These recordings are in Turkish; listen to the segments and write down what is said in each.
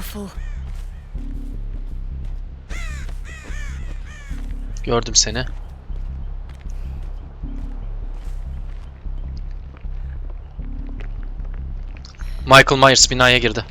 Awful. Gördüm seni. Michael Myers binaya girdi.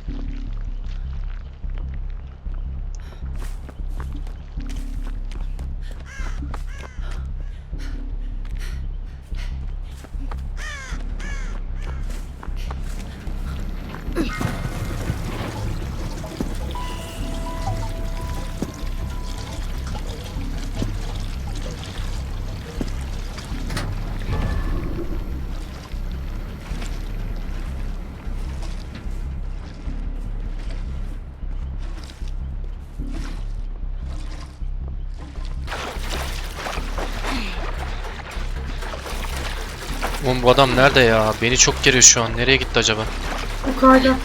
Oğlum bu adam nerede ya? Beni çok geriyor şu an. Nereye gitti acaba? Yukarıda.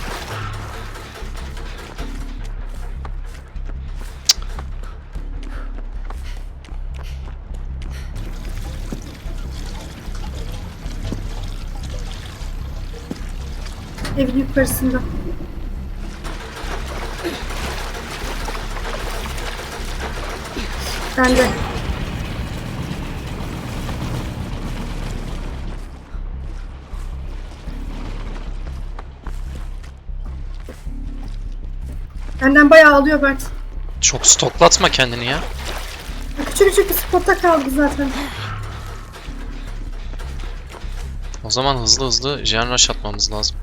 Evin yukarısında. Ben de. Benden bayağı alıyor Bert. Çok stoklatma kendini ya. Küçük küçük bir spotta kaldı zaten. O zaman hızlı hızlı Rush atmamız lazım.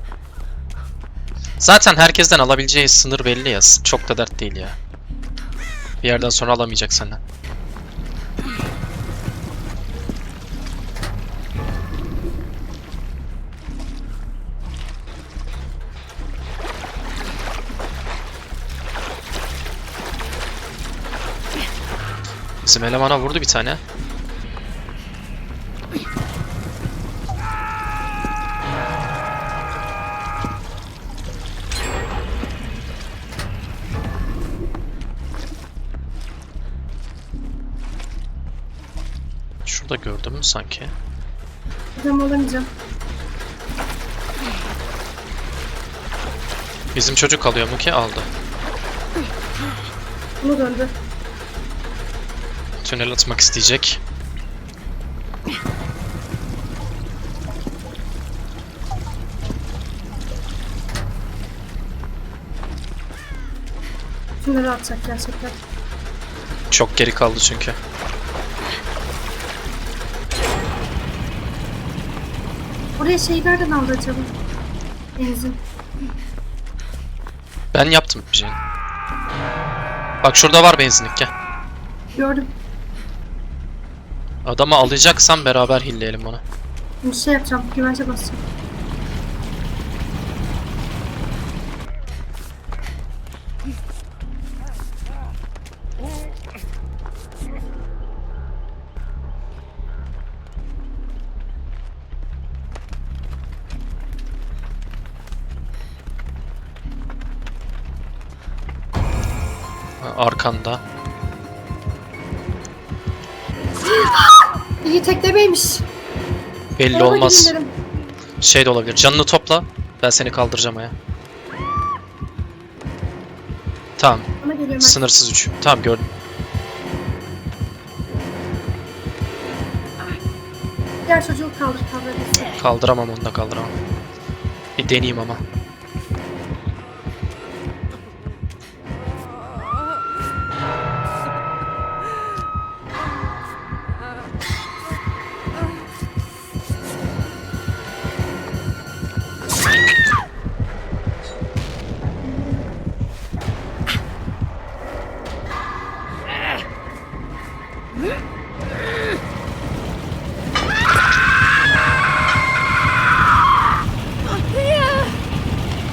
Zaten herkesten alabileceği sınır belli ya. Çok da dert değil ya. Bir yerden sonra alamayacak senden. Bizim elemana vurdu bir tane. Şurada gördüm sanki? Adam olamayacağım. Bizim çocuk alıyor mu ki? Aldı. Bunu döndü. Tünel atmak isteyecek. Şunları atacak gerçekten. Çok geri kaldı çünkü. Oraya şeyi nereden aldı acaba? Benzin. Ben yaptım bir şey. Bak şurada var benzinlik gel. Gördüm. Adamı alacaksan beraber hilleyelim onu. Bir şey yapacağım. Güvence basacağım. Arkanda. İyi teklemeymiş. Belli Araba olmaz. gidin dedim. Şey de olabilir. Canını topla. Ben seni kaldıracağım aya. Tamam. Sınırsız uç. Tamam gördüm. Diğer çocuğu kaldır kaldırabilirsin. Kaldıramam onu da kaldıramam. Bir deneyeyim ama.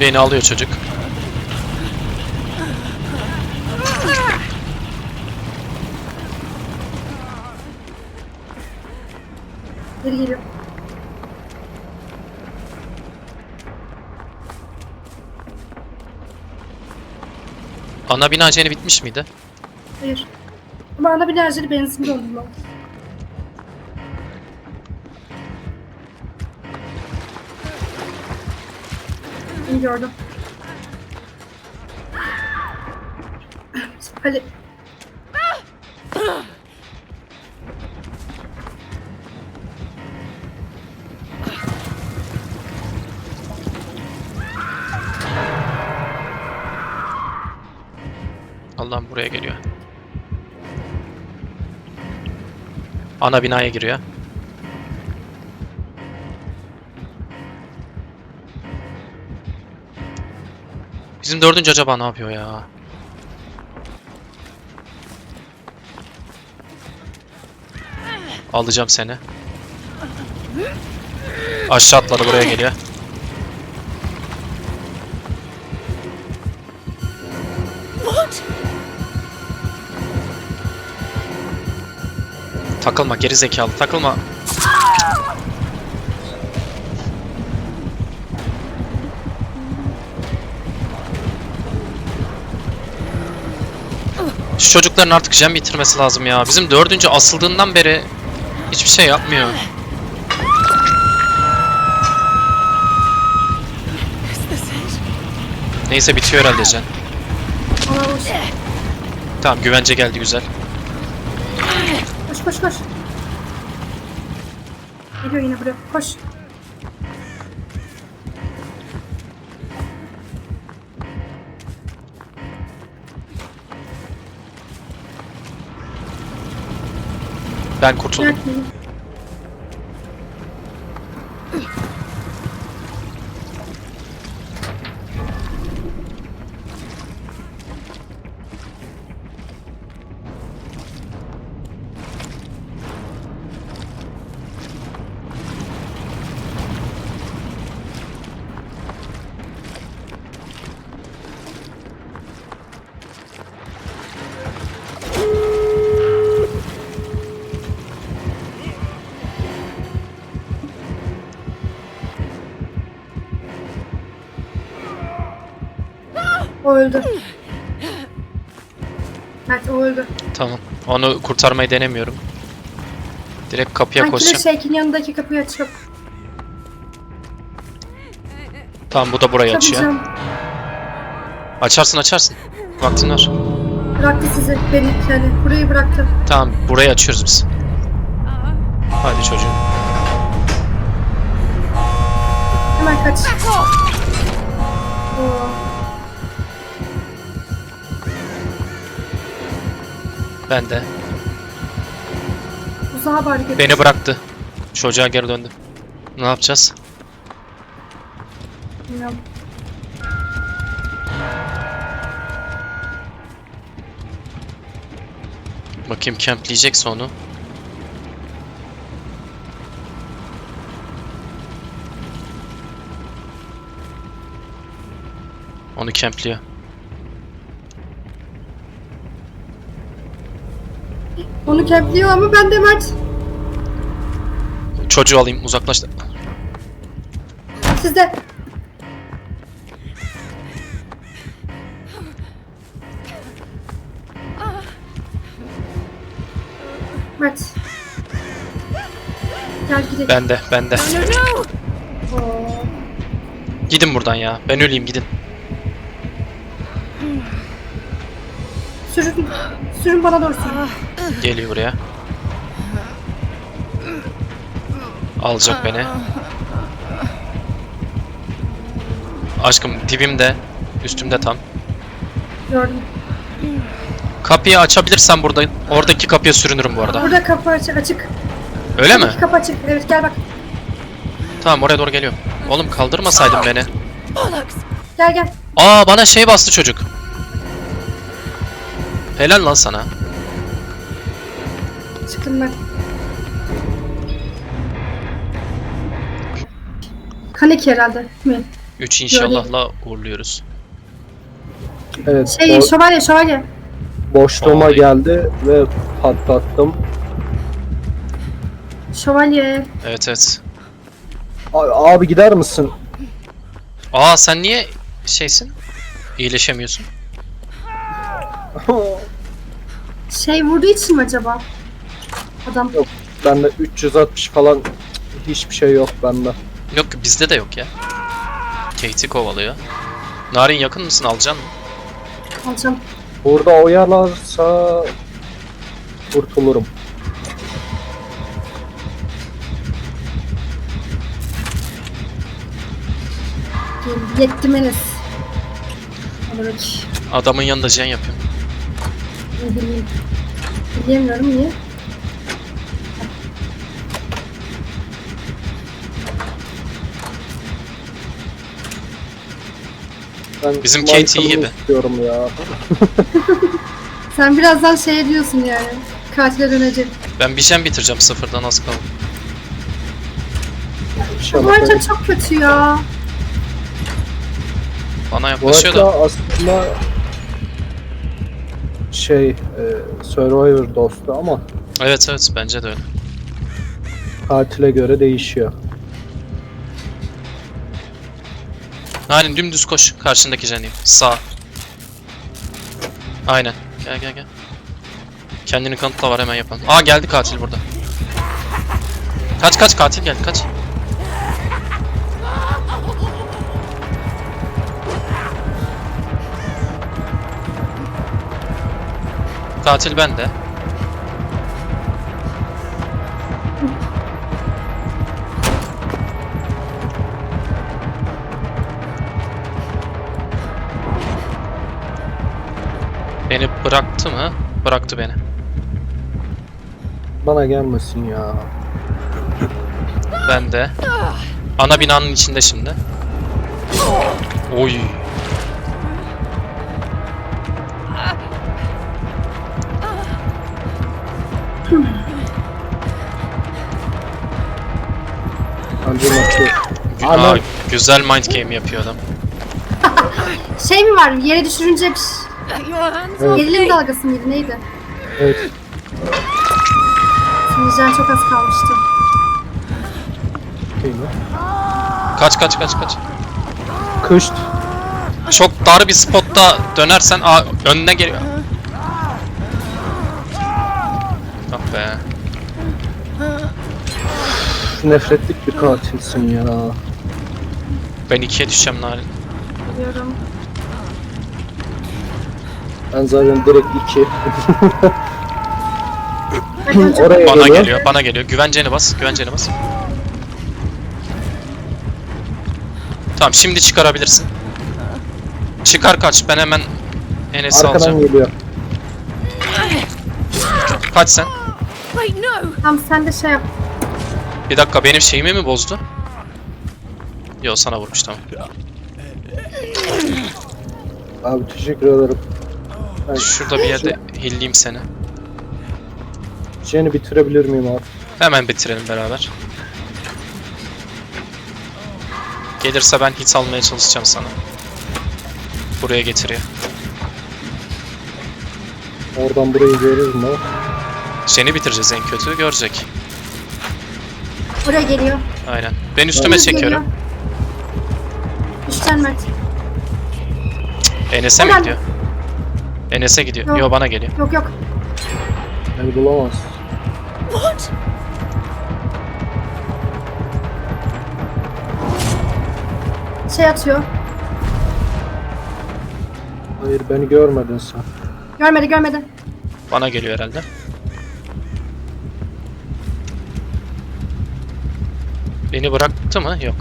Beni alıyor çocuk. Geri. Ana bina jeni bitmiş miydi? Hayır. Bana bir birazcık benzin doldurma. İyi gördüm. Hadi. Ana binaya giriyor. Bizim dördüncü acaba ne yapıyor ya? Alacağım seni. Aşağı atladı buraya geliyor. Takılma geri zekalı takılma. Şu çocukların artık jam bitirmesi lazım ya. Bizim dördüncü asıldığından beri hiçbir şey yapmıyor. Neyse bitiyor herhalde Jen. Tamam güvence geldi güzel. Koş koş. Geliyor yine buraya. Koş. Ben kurtuldum. Bırak öldü. Evet o öldü. Tamam. Onu kurtarmayı denemiyorum. Direkt kapıya Killer koşacağım. Shake'in yanındaki kapıyı açıyorum. Tamam bu da burayı açıyor. Açarsın açarsın. Vaktin var. Bıraktı sizi. Beni yani. Burayı bıraktı. Tamam burayı açıyoruz biz. Hadi çocuğum. Hemen kaç. Oo. Ben de. Uzağa bari götür. Beni bıraktı. Çocuğa geri döndü. Ne yapacağız? Bilmiyorum. Bakayım campleyecekse onu. Onu campliyor. Onu kempliyor ama ben de Mert. Çocuğu alayım uzaklaştı. Sizde. Mert. Gel gidelim. Ben de ben de. No, no, no! Oo. Gidin buradan ya. Ben öleyim gidin. Sürün. Sürün bana doğru sürün. Geliyor buraya. Alacak beni. Aşkım dibimde. Üstümde tam. Gördüm. Kapıyı açabilirsen burada. Oradaki kapıya sürünürüm bu arada. Burada kapı açık. açık. Öyle mi? Kapı açık. Evet gel bak. Tamam oraya doğru geliyorum. Oğlum kaldırmasaydın beni. Gel gel. Aa bana şey bastı çocuk. Helal lan sana. Çıktım ben. Kaneki herhalde. Mi? 3 inşallahla uğurluyoruz. Evet, Şey bo- şövalye şövalye. boşluğuma Olay. geldi ve patlattım. Şövalye. Evet evet. A- abi gider misin? Aa sen niye şeysin? İyileşemiyorsun. Şey vurduğu için mi acaba? Adam. Yok. bende 360 falan hiçbir şey yok bende. Yok bizde de yok ya. Kate'i kovalıyor. Narin yakın mısın alacaksın mı? Alacağım. Burada oyalarsa kurtulurum. Yettim Enes. Olarak. Adamın yanında jen yapıyorum. Ne bileyim. Bilemiyorum niye. Ben Bizim Michael'ı KT gibi. istiyorum ya. Sen birazdan şey diyorsun yani. Katile dönecek. Ben bir jen bitireceğim sıfırdan az kaldı. Bu İnşallah harita çok kötü ya. Bana Bu yaklaşıyor arada da. aslında şey e, Survivor dostu ama Evet evet bence de öyle. katile göre değişiyor. Narin dümdüz koş. Karşındaki jeniyim. Sağ. Aynen. Gel gel gel. Kendini kanıtla var hemen yapalım. Aa geldi katil burada. Kaç kaç katil geldi kaç. Katil bende. Bıraktı mı? Bıraktı beni. Bana gelmesin ya. Ben de. Ana binanın içinde şimdi. Oy. Acıması. Aa, Ana güzel mind game yapıyor adam. Şey mi var? Yere düşürünce bir Your hands Evet. gerilim dalgası mıydı? Neydi? evet. Sinircan çok az kalmıştı. Değil mi? Kaç kaç kaç kaç. Kışt. Çok dar bir spotta dönersen aa, önüne geliyor. Ah be. Nefretlik bir katilsin ya. Ben ikiye düşeceğim Narin. Biliyorum. Ben zaten direkt iki. Oraya Bana geliyor. geliyor, bana geliyor. Güvenceni bas, güvenceni bas. Tamam, şimdi çıkarabilirsin. Çıkar kaç, ben hemen Enes'i Arkadan alacağım. geliyor. Kaç sen. Wait, no. Tamam sen de şey yap. Bir dakika, benim şeyimi mi bozdu? Yo, sana vurmuş tamam. Abi teşekkür ederim. Ben Şurada bir yerde hilleyim seni. Jen'i bitirebilir miyim abi? Hemen bitirelim beraber. Gelirse ben hit almaya çalışacağım sana. Buraya getiriyor. Oradan burayı görürüz mü? Seni bitireceğiz en kötü, görecek. Oraya geliyor. Aynen. Ben üstüme Deniz çekiyorum. geliyor. Düşeceksin Mert. Enes'e mi Hemen. gidiyor? Enes'e gidiyor. Yok. Yo bana geliyor. Yok yok. Beni bulamaz. What? Şey atıyor. Hayır beni görmedin sen. Görmedi görmedi. Bana geliyor herhalde. Beni bıraktı mı? Yok.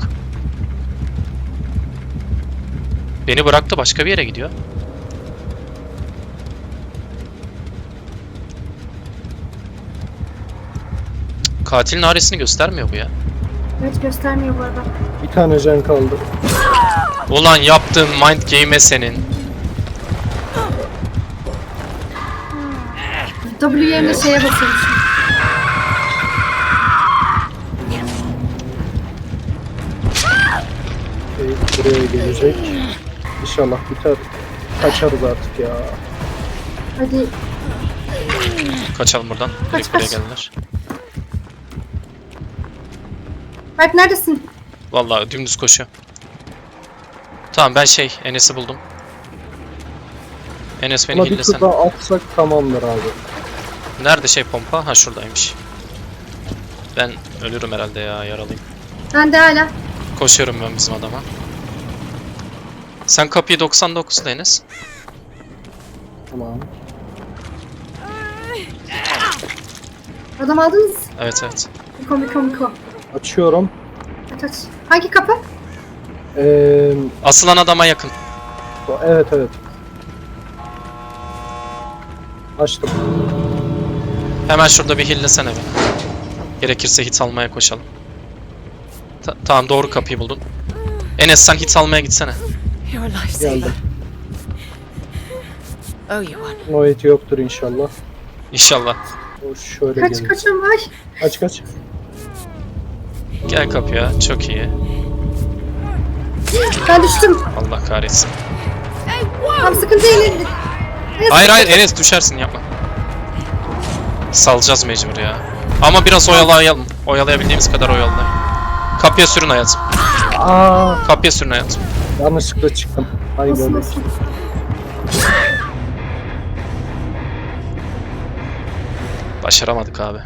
Beni bıraktı başka bir yere gidiyor. Katilin aresini göstermiyor bu ya. Evet göstermiyor bu arada. Bir tane Jen kaldı. Ulan yaptığın mind game'e senin. W yerine şeye basıyormuşum. Şey, buraya gelecek. İnşallah biter. Kaçarız artık ya. Hadi Kaçalım buradan. Kaç, Direkt buraya kaç. geldiler. Alp neredesin? Vallahi dümdüz koşuyor. Tamam ben şey Enes'i buldum. Enes beni Ama bir tur daha atsak tamamdır abi. Nerede şey pompa? Ha şuradaymış. Ben ölürüm herhalde ya yaralıyım. Ben de hala. Koşuyorum ben bizim adama. Sen kapıyı 99'da Enes. Tamam. Adam aldınız. Evet evet. Miko miko miko. Açıyorum. Aç aç. Hangi kapı? Ee, Asılan adama yakın. evet evet. Açtım. Hemen şurada bir hillesene be. Gerekirse hit almaya koşalım. Ta- tamam doğru kapıyı buldun. Enes sen hit almaya gitsene. You're a lifesaver. Oh, you. No hit yoktur inşallah. İnşallah. O şöyle Kaç gelir. kaçıyorum ay. Kaç kaç. Gel kapıya. Çok iyi. Ben düştüm. Allah kahretsin. Tam sıkıntı değil. Hayır hayır Enes düşersin yapma. Salacağız mecbur ya. Ama biraz oyalayalım. Oyalayabildiğimiz kadar oyalayalım. Kapıya sürün hayatım. Aa, Kapıya sürün hayatım. yanlışlıkla çıktım. Hayır Nasıl öyle. nasıl? Başaramadık abi.